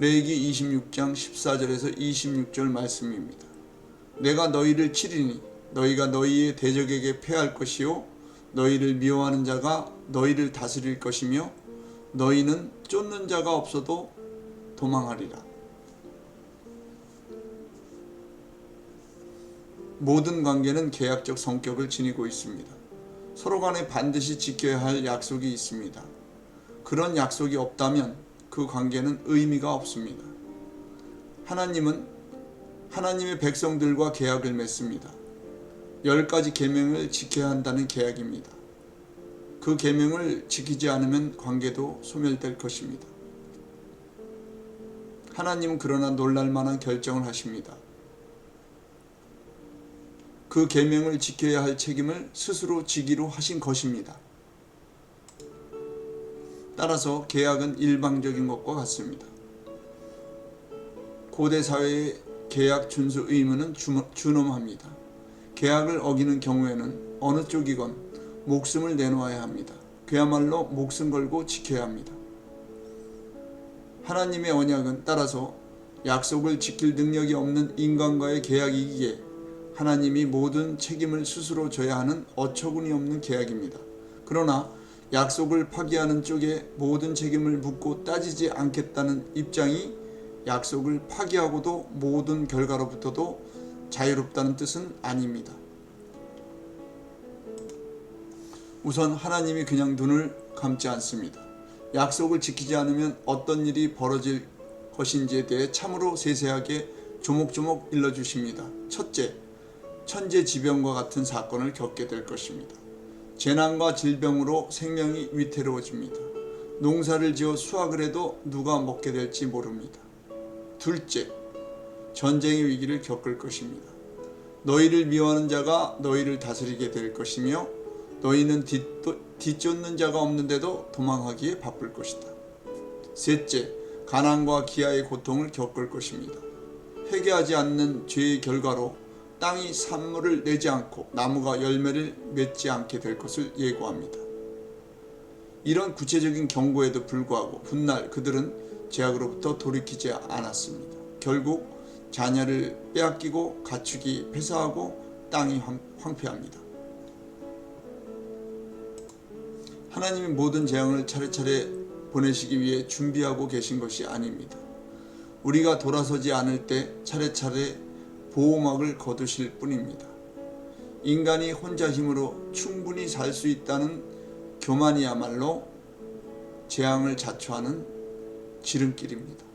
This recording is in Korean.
레이기 26장 14절에서 26절 말씀입니다. 내가 너희를 치리니 너희가 너희의 대적에게 패할 것이요 너희를 미워하는 자가 너희를 다스릴 것이며 너희는 쫓는 자가 없어도 도망하리라. 모든 관계는 계약적 성격을 지니고 있습니다. 서로 간에 반드시 지켜야 할 약속이 있습니다. 그런 약속이 없다면 그 관계는 의미가 없습니다. 하나님은 하나님의 백성들과 계약을 맺습니다. 열 가지 계명을 지켜야 한다는 계약입니다. 그 계명을 지키지 않으면 관계도 소멸될 것입니다. 하나님은 그러나 놀랄 만한 결정을 하십니다. 그 계명을 지켜야 할 책임을 스스로 지기로 하신 것입니다. 따라서 계약은 일방적인 것과 같습니다. 고대 사회의 계약 준수 의무는 준엄합니다. 계약을 어기는 경우에는 어느 쪽이건 목숨을 내놓아야 합니다. 그야말로 목숨 걸고 지켜야 합니다. 하나님의 언약은 따라서 약속을 지킬 능력이 없는 인간과의 계약이기에 하나님이 모든 책임을 스스로 져야 하는 어처구니 없는 계약입니다. 그러나 약속을 파기하는 쪽에 모든 책임을 묻고 따지지 않겠다는 입장이 약속을 파기하고도 모든 결과로부터도 자유롭다는 뜻은 아닙니다. 우선 하나님이 그냥 눈을 감지 않습니다. 약속을 지키지 않으면 어떤 일이 벌어질 것인지에 대해 참으로 세세하게 조목조목 일러주십니다. 첫째, 천재지변과 같은 사건을 겪게 될 것입니다. 재난과 질병으로 생명이 위태로워집니다. 농사를 지어 수확을 해도 누가 먹게 될지 모릅니다. 둘째, 전쟁의 위기를 겪을 것입니다. 너희를 미워하는 자가 너희를 다스리게 될 것이며 너희는 뒤쫓는 자가 없는데도 도망하기에 바쁠 것이다. 셋째, 가난과 기아의 고통을 겪을 것입니다. 회개하지 않는 죄의 결과로 땅이 산물을 내지 않고 나무가 열매를 맺지 않게 될 것을 예고합니다. 이런 구체적인 경고에도 불구하고 훗날 그들은 제약으로부터 돌이키지 않았습니다. 결국 자녀를 빼앗기고 가축이 폐사하고 땅이 황폐합니다. 하나님이 모든 재앙을 차례차례 보내시기 위해 준비하고 계신 것이 아닙니다. 우리가 돌아서지 않을 때 차례차례 보호막을 거두실 뿐입니다. 인간이 혼자 힘으로 충분히 살 수 있다는 교만이야말로 재앙을 자초하는 지름길입니다.